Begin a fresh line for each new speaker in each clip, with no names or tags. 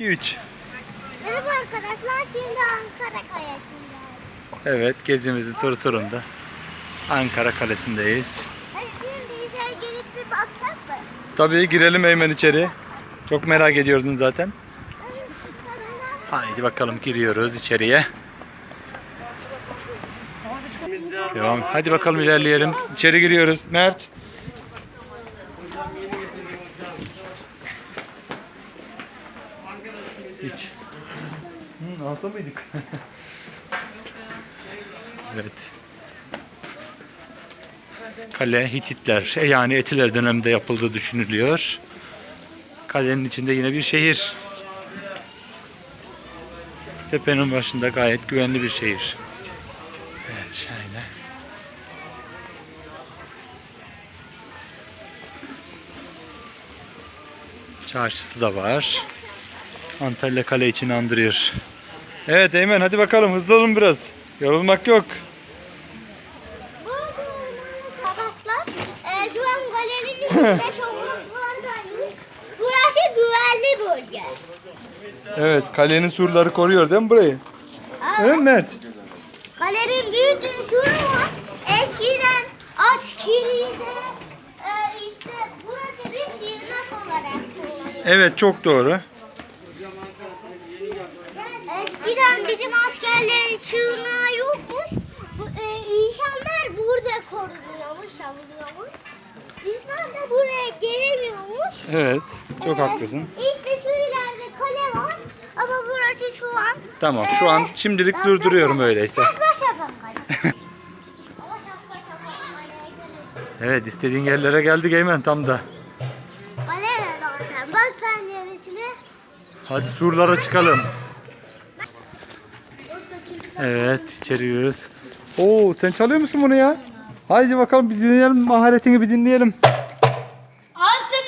2 3.
Merhaba arkadaşlar. Şimdi Ankara Kalesi'ndeyiz.
Evet gezimizi tur turunda. Ankara Kalesi'ndeyiz.
Hadi şimdi içeri gelip bir baksak mı?
Tabii girelim Eymen içeri. Çok merak ediyordun zaten. Haydi bakalım giriyoruz içeriye. Devam. Hadi bakalım ilerleyelim. İçeri giriyoruz. Mert. Hiç. Hı, alsa mıydık? evet. Kale Hititler e, yani Etiler döneminde yapıldığı düşünülüyor. Kalenin içinde yine bir şehir. Tepenin başında gayet güvenli bir şehir. Evet şöyle. Çarşısı da var. Antalya Kale için andırıyor. Evet Eymen hadi bakalım hızlı olun biraz. Yorulmak yok.
Arkadaşlar e, şu an galerinin içinde sokaklardayız. Burası güvenli bölge.
Evet kalenin surları koruyor değil mi burayı? Evet Mert.
Galerinin büyük bir sürü var. Eskiden askeriyde e, işte burası bir sığınak olarak kullanılıyor.
Evet çok doğru.
Eskiden bizim askerlerin sığınağı yokmuş. Bu, e, insanlar burada korunuyormuş, savunuyormuş. Düşman da buraya gelemiyormuş.
Evet çok haklısın.
İlk de şu ileride kale var. Ama burası şu an...
Tamam şu an şimdilik durduruyorum öyleyse.
Kale. Ama saçma sapan kale.
Evet istediğin yerlere geldik Eymen tam da.
Kale ne zaten? Bak penceresine.
Hadi surlara çıkalım. Evet içeri giriyoruz. Oo sen çalıyor musun bunu ya? Haydi bakalım biz dinleyelim maharetini bir dinleyelim.
Altın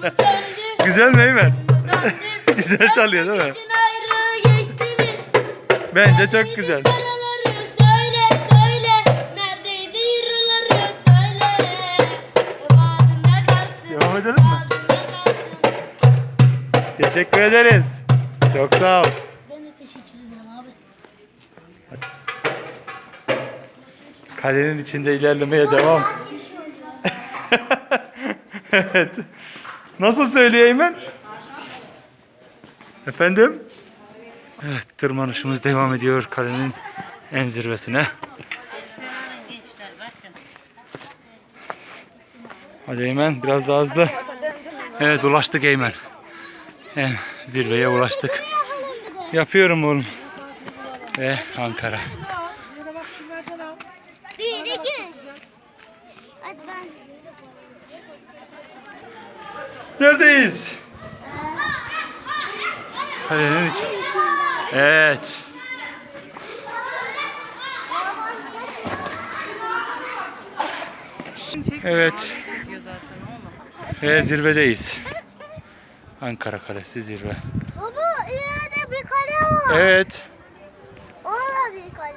mı söndü?
Güzel mi Eymen?
Döndü.
Güzel çalıyor değil mi?
Için ayrı geçti mi?
Bence çok güzel.
Paraları söyle söyle. Neredeydi yürüleri söyle. Boğazında kalsın.
Devam edelim mi? Teşekkür ederiz. Çok sağ ol.
Ben de teşekkür ederim abi.
Kalenin içinde ilerlemeye devam. evet. Nasıl söylüyor Eymen? Efendim? Evet tırmanışımız devam ediyor kalenin en zirvesine. Hadi Eymen biraz daha hızlı. Evet ulaştık Eymen. En zirveye ulaştık. Yapıyorum oğlum. Ve Ankara.
Bir, iki.
Neredeyiz? Kalenin içi. Evet. Evet. Ve zirvedeyiz. Ankara Kalesi zirve.
Baba ileride bir kale var.
Evet.
O da bir kale.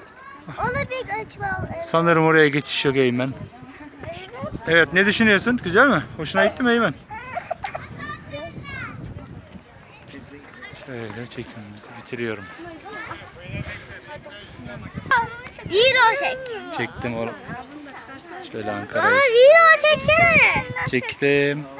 O da bir açma.
Sanırım oraya geçiş yok Eymen. Evet ne düşünüyorsun? Güzel mi? Hoşuna gitti mi Eymen? Şöyle çekimimizi bitiriyorum.
Video çek.
Çektim oğlum. Şöyle
Aa
Ankara'yı
video çeksene.
çektim.
Aa.